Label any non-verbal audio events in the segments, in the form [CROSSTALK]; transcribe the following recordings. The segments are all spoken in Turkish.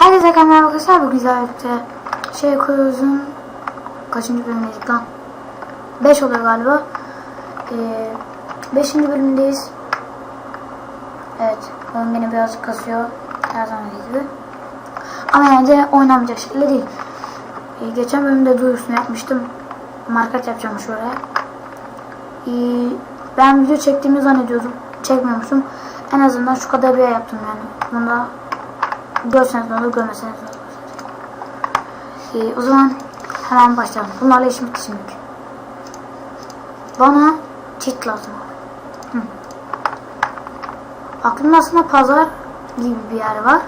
Herkese merhaba arkadaşlar. Bugün birlikte şey koyuyoruzun kaçıncı bölümdeyiz lan? 5 oluyor galiba. 5. bölümdeyiz. Evet. Oyun beni birazcık kasıyor. Her zaman gibi. Ama yine de oynamayacak şekilde değil. Ee, geçen bölümde duyurusunu yapmıştım. Market yapacağım şuraya. Ee, ben video çektiğimi zannediyordum. Çekmiyormuşum. En azından şu kadar bir yaptım yani. Bunda Ne olur, görmeseniz. Ee, o zaman hemen başlayalım. Bunlarla işim bitti. Bana çit lazım. Aklımda aslında pazar gibi bir yer var.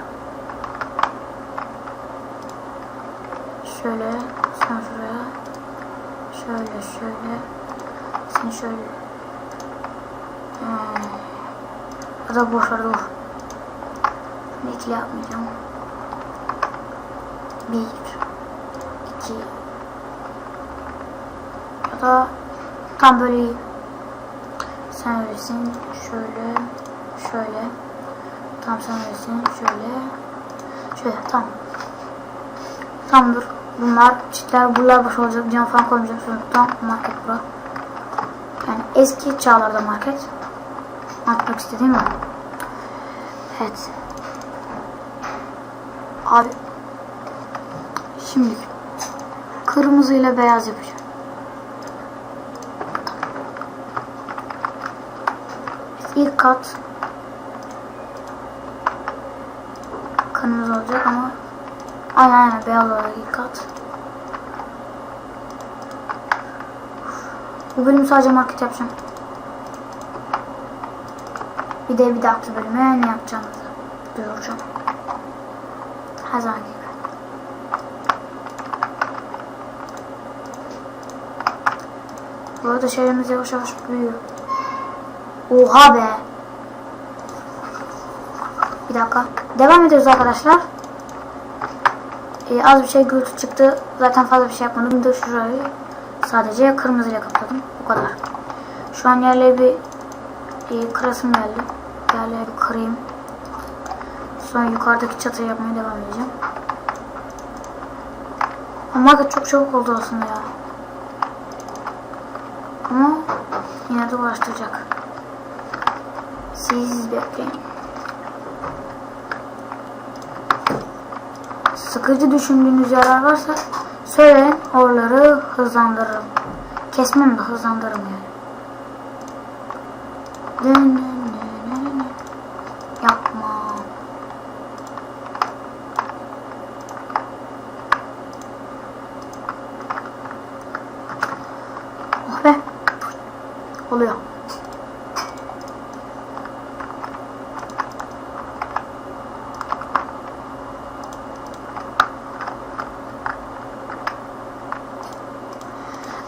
Şöyle, sen şuraya. Şöyle, şöyle. Sen şöyle. Hmm. Ya da boş ver, dur. İkili yapmayacağım. Bir, iki, ya da tam böyle. Sen öylesin, şöyle, şöyle. Tam sen öylesin, şöyle, şöyle, tam. Tamamdır. Bunlar çitler, buralar boş olacak. Cam falan koymayacağım. Sonuçta market bura. Yani eski çağlarda market. Anlatmak istediğim o. Evet. Abi şimdi kırmızı ile beyaz yapacağım. İlk kat kırmızı olacak ama aynen aynen beyaz olacak ilk kat. Bu bölüm sadece market yapacağım. Bir de bir dahaki bölüme ne yapacağımızı duyuracağım. Gibi. Bu arada şehrimiz yavaş yavaş büyüyor. Oha be. Bir dakika. Devam ediyoruz arkadaşlar. Ee, az bir şey gürültü çıktı. Zaten fazla bir şey yapmadım. De şurayı sadece kırmızıyla kapladım. Bu kadar. Şu an yerleri bir e, kırasım geldi. Yerleri bir kırayım. Sonra yukarıdaki çatıyı yapmaya devam edeceğim. Ama çok çabuk oldu aslında ya. Ama yine de uğraştıracak. Siz bekleyin. Sıkıcı düşündüğünüz yerler varsa söyleyin oraları hızlandırırım. Kesmem de hızlandırırım yani. Dın dın dın. Yapma. Oh be. Oluyor.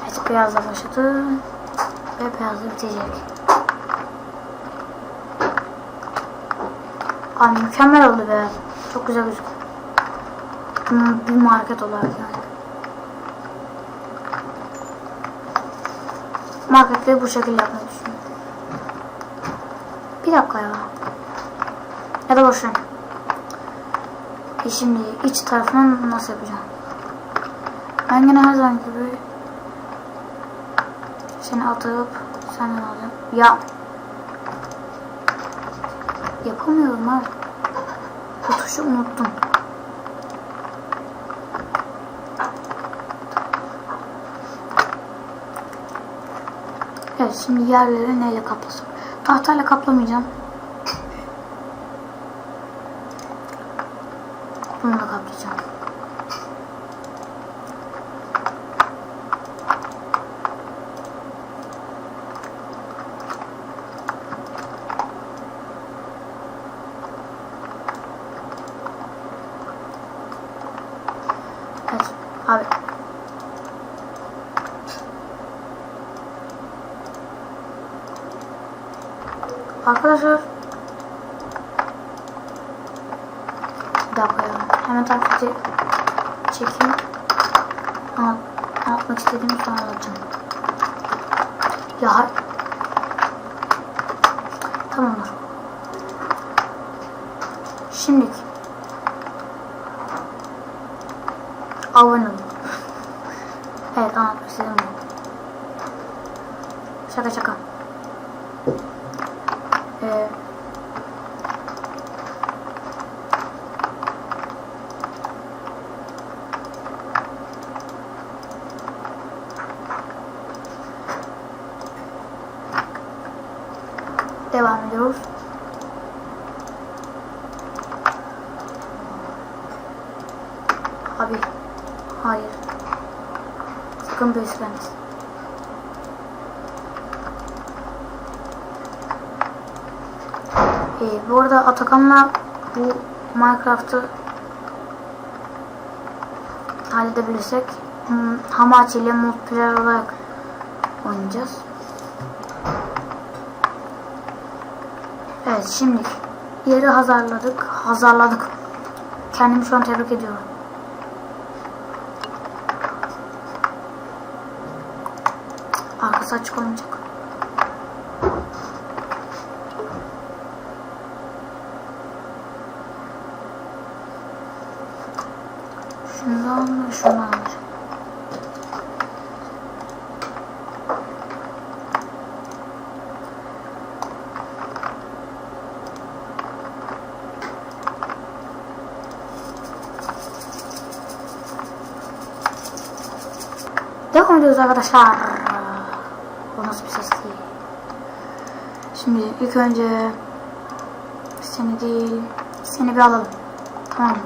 Evet beyazla başladı. Ve beyazla bitecek. Ay mükemmel oldu be. Çok güzel gözüküyor. Hmm, bir market olarak yani. Marketleri bu şekilde yapmayı düşünüyorum. Bir dakika ya. Ya da boşver. E şimdi iç tarafını nasıl yapacağım? Ben yine her zaman gibi seni atıp senden alacağım. Ya Yapamıyorum ha. Bu tuşu unuttum. Evet şimdi yerleri neyle kaplasam? Tahtayla kaplamayacağım. Bununla kaplayacağım. Evet abi. Arkadaşlar bir dakika ya. Hemen takipçi çekeyim. Anlat, anlatmak istediğimi sonra anlatacağım. Ya Tamamdır. Şimdiki abone olun. Evet anlatmak istedim bu. Şaka şaka. Ee, devam ediyoruz. Abi. Hayır. Sakın birisi gelmesin. Ee, bu arada Atakan'la bu Minecraft'ı halledebilirsek Hamachi ile multiplayer olarak oynayacağız. Evet şimdi yeri hazırladık. Hazırladık. Kendimi şu an tebrik ediyorum. Arkası açık olmayacak. Şundan ve şundan alacağım. Devam ediyoruz arkadaşlar. Bu nasıl bir ses değil. Şimdi ilk önce seni değil, seni bir alalım. Tamam?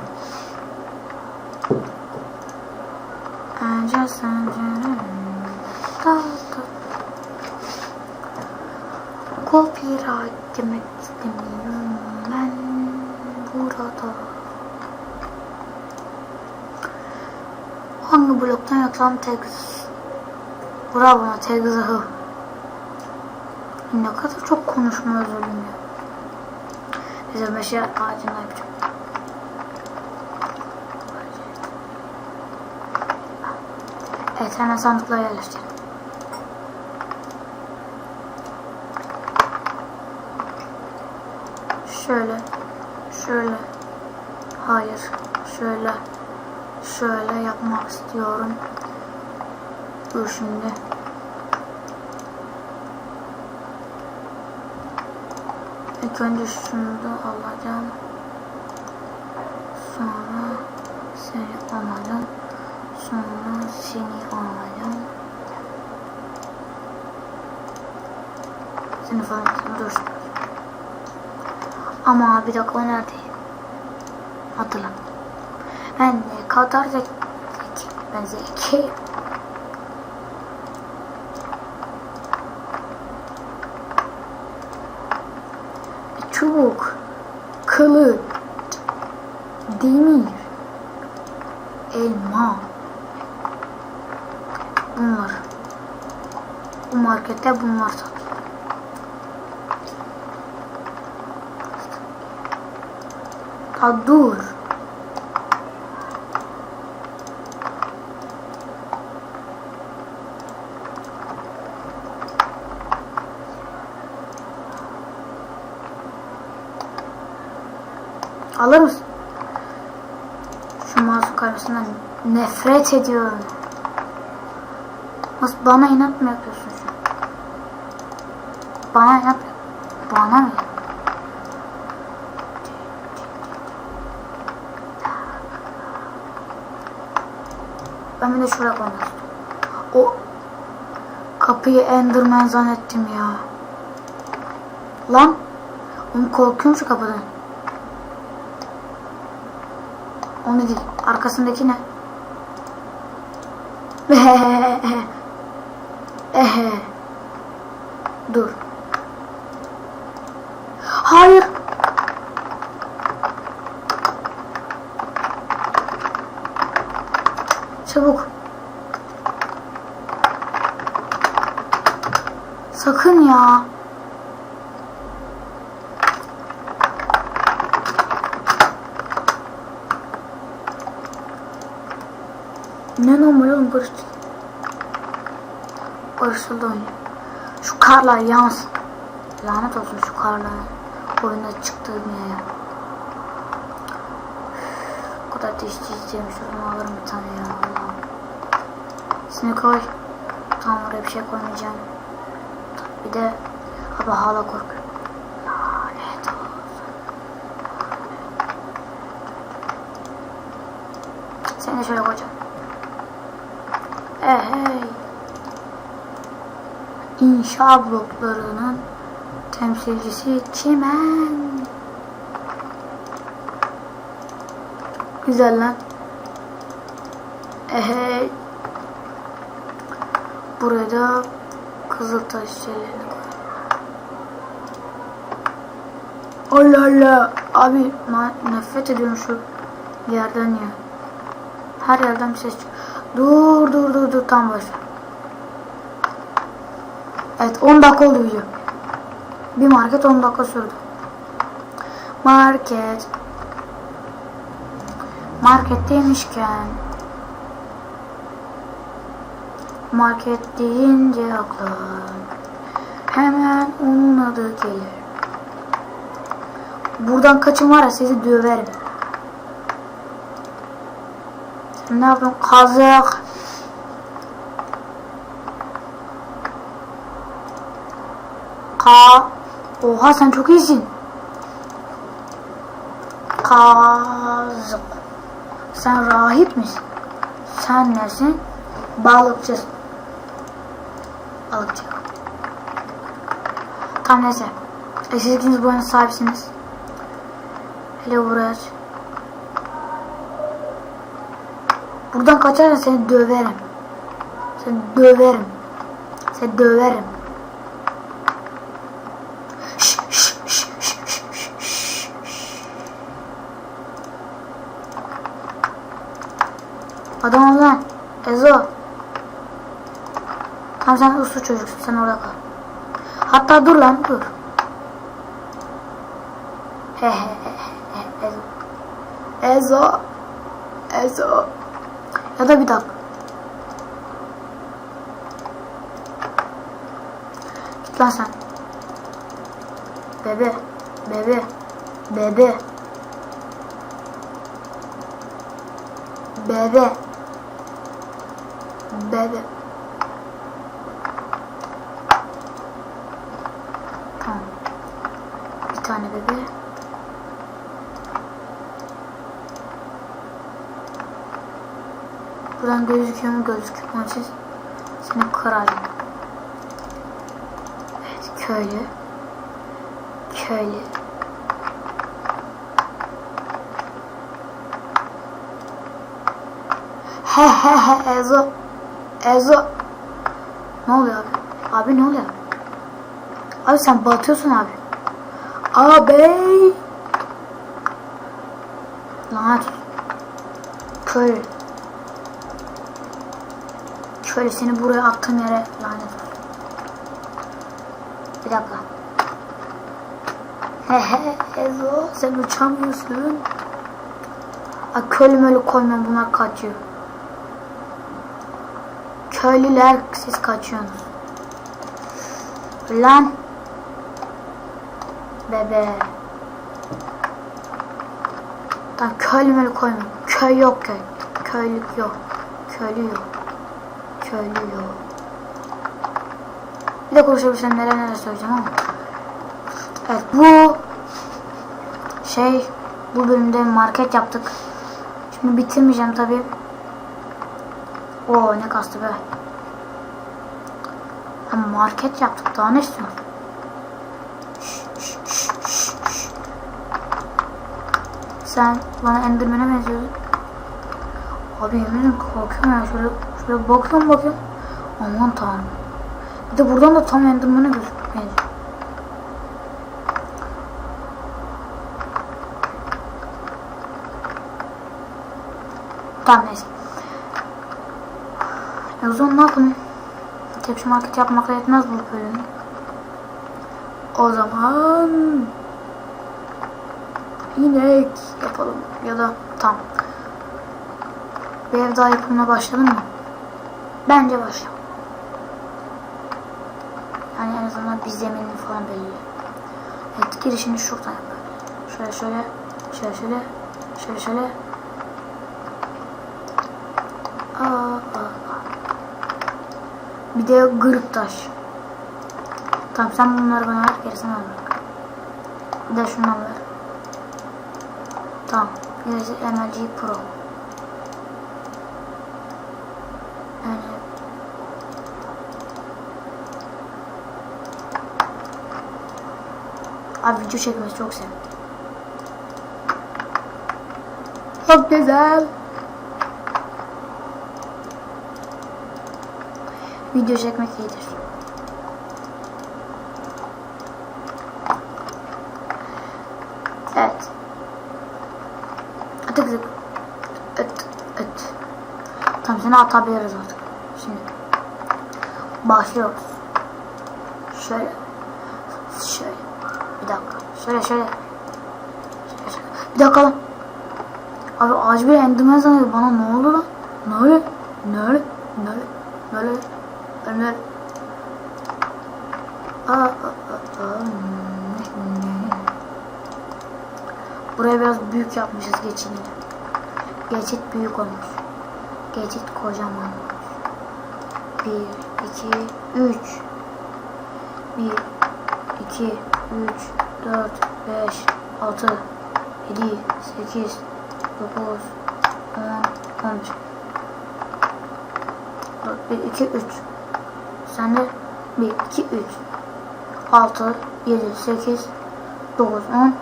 Önce da Copyright demek istemiyorum ben burada. Hangi bloktan yapsam tek Bravo bana tek zahı. Ne kadar çok konuşma ya. Neyse ben şey ağacında yapacağım. Evet hemen sandıklara yerleştirelim. Şöyle, şöyle, hayır, şöyle, şöyle yapmak istiyorum. Dur şimdi. İlk önce şunu da alacağım. Sonra seni alacağım. Sonra seni alacağım. Seni falan dur. Ama bir dakika o nerede? Hatırla. Ben zeki. Ben zeki. Çubuk, kılıç, demir, elma. Bunlar. Bu markette bunlar satılıyor. Ha dur. Alır mısın? Şu mouse karşısından nefret ediyorum. Nasıl bana inat mı yapıyorsun şu? Bana inat Bana mı? Ben bir de şuraya koymak. O kapıyı Enderman zannettim ya. Lan. Oğlum korkuyorum şu kapıdan. Onu değil. Arkasındaki ne? Ehe. [LAUGHS] Dur. Hayır. Çabuk. Sakın ya. Ne normal oğlum barış. Barışıldı oyun. Şu karlar yansın. Lanet olsun şu karlar. Oyunda çıktığım ya. Bu kadar ateş çizeceğim. Şuradan alırım bir tane ya. Allah'ım. Seni koy. Tamam oraya bir şey koymayacağım. Bir de abi hala kork. Lanet olsun. Seni şöyle koyacağım. Eh hey. İnşa bloklarının temsilcisi çimen. Güzel lan. Ehe. Buraya da kızıltaş şeylerini koy. Allah Allah. Abi nefret ediyorum şu yerden ya. Her yerden bir ses çıkıyor. Dur dur dur dur tam baş. Evet 10 dakika oldu video. Bir market 10 dakika sürdü. Market. Marketteymişken. Market deyince akla hemen onun adı gelir. Buradan kaçın var ya sizi döverim. Sen ne yapıyorsun? Kazık. Ka. Oha sen çok iyisin. Kazık. Sen rahip misin? Sen nesin? Balıkçısın. Balıkçı. Tamam neyse. E, siz ikiniz bu oyunun sahipsiniz. Hele buraya Buradan kaçarsan seni döverim. Seni döverim. Seni döverim. Şş, şş, şş. Adam lan. Ezo. Tamam sen uslu çocuksun. Sen orada kal. Hatta dur lan dur. Ezo. Ezo. Ezo. Ya da bir dakika. Git lan sen. Bebe. Bebe. Bebe. Bebe. Bebe. Tamam. Bir tane bebe. Buradan gözüküyor mu gözüküyor mu siz? Seni kırarım. Evet köylü. Köylü. He he he Ezo. Ezo. Ne oluyor abi? Abi ne oluyor? Abi sen batıyorsun abi. Abi. Lanet. Köylü. Şöyle seni buraya attığım yere lanet. Bir dakika. Hehe Ezo sen uçamıyorsun. Ay köylü mölü koymam bunlar kaçıyor. Köylüler siz kaçıyorsunuz. Lan. Bebe. Lan köylü mölü koyma. Köy yok köy. Köylük yok. Köylü yok. Köylü yok. Bir de konuşabilsem neler neler söyleyeceğim ama. Evet bu şey bu bölümde market yaptık. Şimdi bitirmeyeceğim tabi. Oo ne kastı be. Ama market yaptık daha ne istiyorsun? Sen bana Enderman'e benziyorsun. Abi yemin korkuyorum ya şöyle şöyle bakıyorum bakıyorum. Aman tanrım. Bir de buradan da tam Enderman'e gözüküyor. benziyor. Tamam neyse. E o zaman ne yapalım? Tepsi market yapmakla yetmez bu bölüm. O zaman inek yapalım ya da tam. Bir ev daha yapımına başladın mı? Bence boş. Yani en azından bir zeminini falan belli. Evet girişini şuradan yap. Şöyle şöyle, şöyle şöyle, şöyle şöyle. Aa, aa. Bir de gırık taş. Tamam sen bunları bana ver gerisini ver. Bir de şundan ver. Tamam. Energy Pro. Abi video çekmeyi çok sevdim. Çok güzel. Video çekmek iyidir. Evet. Tık tık. Öt öt. Tamam seni atabiliriz artık. Şimdi. Başlıyoruz. Şöyle. Şöyle şöyle. Bir dakika lan. Abi ağacı bir endirmen zannediyor. Bana ne oldu lan? Ne oluyor? Ne oluyor? Ne oluyor? Ne oluyor? Ne aa. Buraya biraz büyük yapmışız geçini. Geçit büyük olmuş. Geçit kocaman olmuş. Bir, iki, üç. Bir, iki, üç, dört, beş, altı, yedi, sekiz, dokuz, on, on bir. Dört, bir, iki, üç. Sen de bir, iki, üç. Altı, yedi, sekiz, dokuz, on, on bir.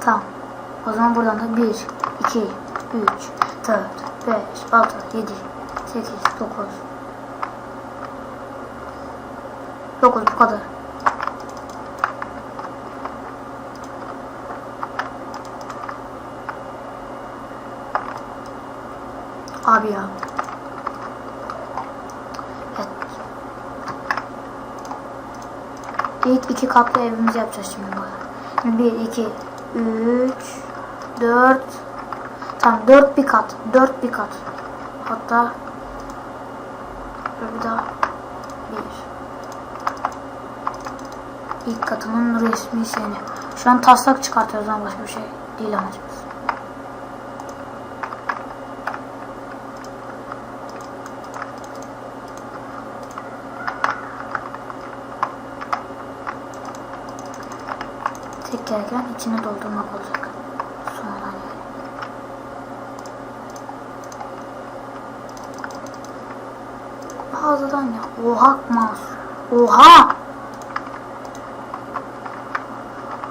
Tamam. O zaman buradan da 1, 2, 3, 4, 5, 6, 7, 8, 9. 9 bu kadar. Abi ya. Evet. İlk iki katlı evimizi yapacağız şimdi burada. 1, 2, 3, 4, tam 4 bir kat, 4 bir kat. Hatta bir daha 1. İlk katının resmi seni. Şu an taslak çıkartıyoruz ama başka bir şey değil amacımız. Tek gereken içine doldurmak olacak. Sonradan. Fazladan ya. Oha mouse. Oha!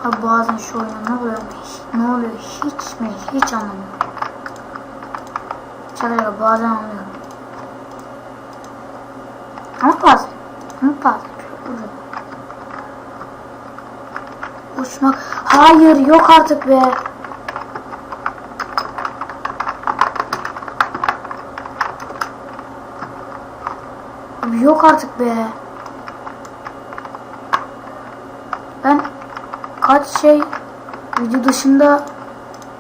Abi bazen şu oyuna ne oluyor ne oluyor hiç mi? Hiç anlamıyorum. Çalıyor bazen anlıyorum. Ama bazen. Ama bazen. Ucu. Uçmak. Hayır yok artık be. Yok artık be. Ben kaç şey video dışında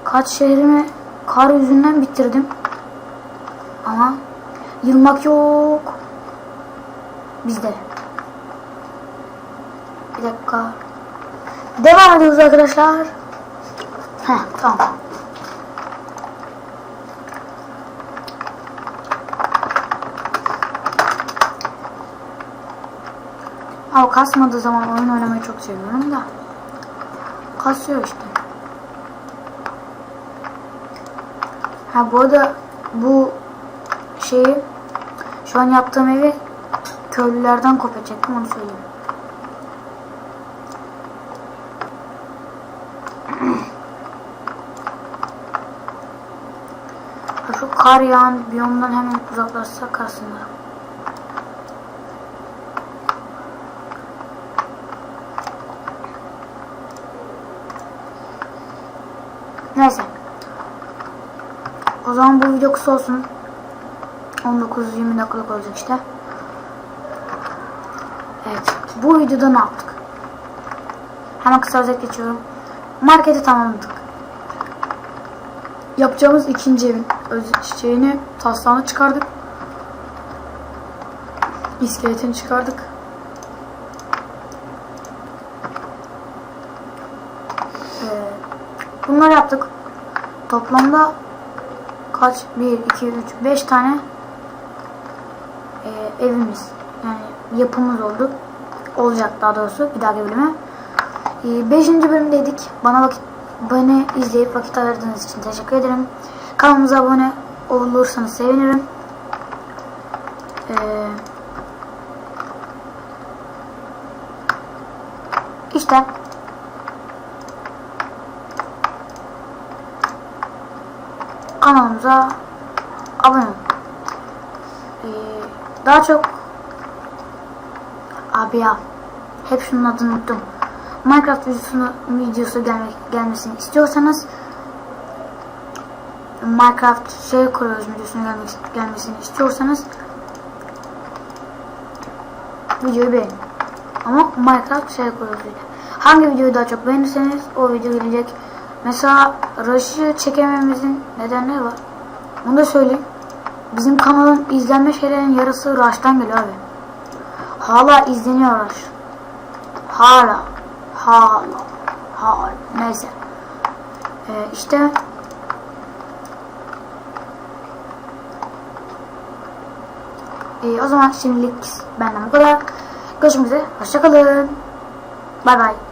kaç şehrimi kar yüzünden bitirdim. Ama yılmak yok. Bizde. Bir dakika. Devam ediyoruz arkadaşlar. Heh tamam. Ama kasmadığı zaman oyun oynamayı çok seviyorum da. Kasıyor işte. Ha bu arada bu şeyi şu an yaptığım evi köylülerden kopya çektim onu söyleyeyim. Ha, Şu kar yağan biyomdan hemen uzaklaşsak kalsınlar. Neyse. O zaman bu video kısa olsun. 19-20 dakikalık olacak işte. Evet. Bu videoda ne yaptık? Hemen kısa özet geçiyorum. Marketi tamamladık. Yapacağımız ikinci evin öz- şeyini taslağını çıkardık. İskeletini çıkardık. Ee, bunları yaptık. Toplamda kaç? 1, 2, 3, 5 tane e, evimiz. yapımız oldu. Olacak daha doğrusu bir dahaki bölüme. Ee, beşinci bölümdeydik. Bana vakit beni izleyip vakit ayırdığınız için teşekkür ederim. Kanalımıza abone olursanız sevinirim. Ee, işte kanalımıza abone olun. Ee, daha çok abi ya hep şunun adını unuttum. Minecraft videosunu, videosu gelmek, gelmesini istiyorsanız Minecraft şey kuruyoruz videosunu gelmek, gelmesini istiyorsanız videoyu beğenin. Ama Minecraft şey kuruyoruz video. Hangi videoyu daha çok beğenirseniz o video gelecek. Mesela Rush'ı çekemememizin nedenleri var. Bunu da söyleyeyim. Bizim kanalın izlenme şeylerin yarısı Rush'tan geliyor abi. Hala izleniyor Rush. Hala. Hala. Hala. Neyse. Ee, işte Ee, o zaman şimdilik benden bu kadar. Görüşmek üzere. Hoşçakalın. Bay bay.